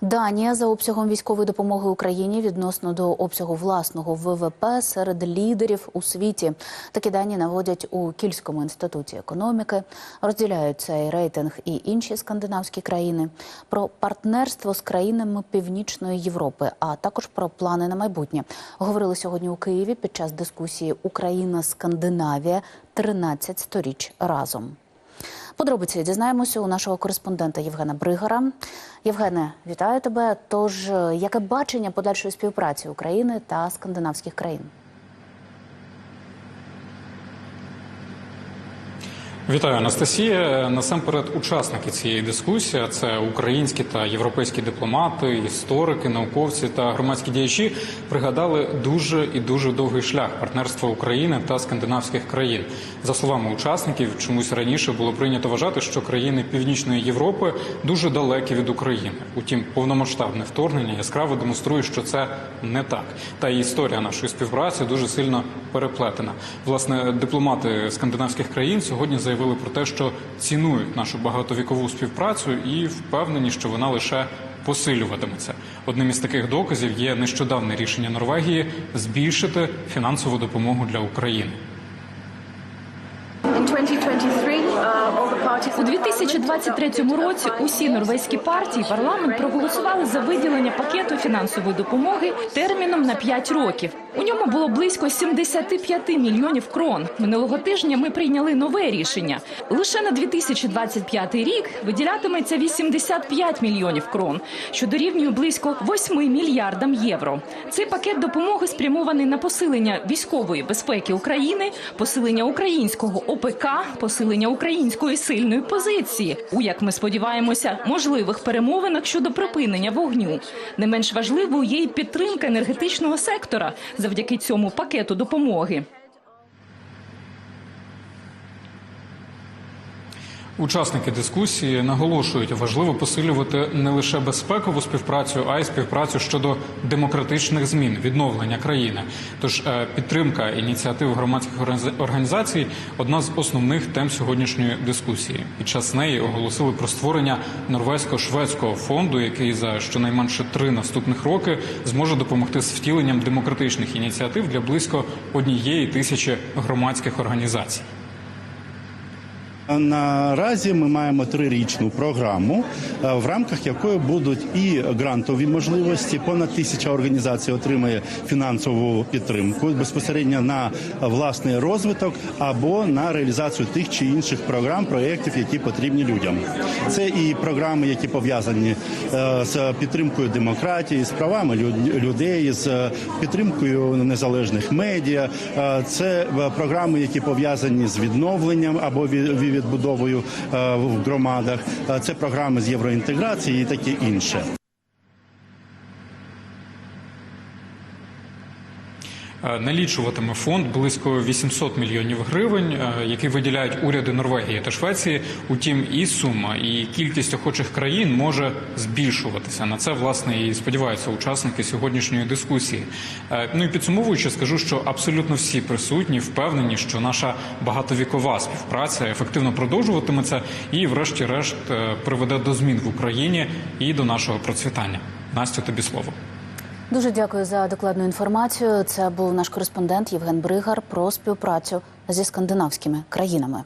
Данія за обсягом військової допомоги Україні відносно до обсягу власного ВВП серед лідерів у світі. Такі дані наводять у Кільському інституті економіки. Розділяють цей рейтинг і інші скандинавські країни. Про партнерство з країнами Північної Європи, а також про плани на майбутнє говорили сьогодні у Києві під час дискусії Україна Скандинавія 13 сторіч разом. Подробиці дізнаємося у нашого кореспондента Євгена Бригара. Євгене, вітаю тебе. Тож, е, яке бачення подальшої співпраці України та скандинавських країн? Вітаю, Анастасія. Насамперед, учасники цієї дискусії це українські та європейські дипломати, історики, науковці та громадські діячі пригадали дуже і дуже довгий шлях партнерства України та скандинавських країн. За словами учасників, чомусь раніше було прийнято вважати, що країни Північної Європи дуже далекі від України. Утім, повномасштабне вторгнення яскраво демонструє, що це не так. Та і історія нашої співпраці дуже сильно переплетена. Власне, дипломати скандинавських країн сьогодні заявили про те, що цінують нашу багатовікову співпрацю і впевнені, що вона лише посилюватиметься. Одним із таких доказів є нещодавне рішення Норвегії збільшити фінансову допомогу для України. In 2023, uh, У 2023 році усі норвезькі партії парламент проголосували за виділення пакету фінансової допомоги терміном на 5 років. У ньому було близько 75 мільйонів крон. Минулого тижня ми прийняли нове рішення. Лише на 2025 рік виділятиметься 85 мільйонів крон, що дорівнює близько 8 мільярдам євро. Цей пакет допомоги спрямований на посилення військової безпеки України, посилення українського ОПК, посилення української сильної позиції у як ми сподіваємося можливих перемовинах щодо припинення вогню. Не менш важливою є й підтримка енергетичного сектора завдяки цьому пакету допомоги. Учасники дискусії наголошують, важливо посилювати не лише безпекову співпрацю, а й співпрацю щодо демократичних змін, відновлення країни. Тож е, підтримка ініціатив громадських організацій одна з основних тем сьогоднішньої дискусії. Під час неї оголосили про створення норвезько-шведського фонду, який за щонайменше три наступних роки зможе допомогти з втіленням демократичних ініціатив для близько однієї тисячі громадських організацій. Наразі ми маємо трирічну програму, е, в рамках якої будуть і грантові можливості. Понад тисяча організацій отримає фінансову підтримку безпосередньо на власний розвиток або на реалізацію тих чи інших програм, проєктів, які потрібні людям. Це і програми, які пов'язані е, з підтримкою демократії, з правами люд- людей, з підтримкою незалежних медіа. Е, Це програми, які пов'язані з відновленням або ві- відбудовою е, в громадах. Е, Це програми з євроінтеграції і таке інше. Налічуватиме фонд близько 800 мільйонів гривень, е, які виділяють уряди Норвегії та Швеції. Утім, і сума, і кількість охочих країн може збільшуватися. На це власне і сподіваються учасники сьогоднішньої дискусії. Е, Ну і підсумовуючи, скажу, що абсолютно всі присутні впевнені, що наша багатовікова співпраця ефективно продовжуватиметься і, врешті-решт, е, приведе до змін в Україні і до нашого процвітання. Настю, тобі слово. Дуже дякую за докладну інформацію. Це був наш кореспондент Євген Бригар про співпрацю зі скандинавськими країнами.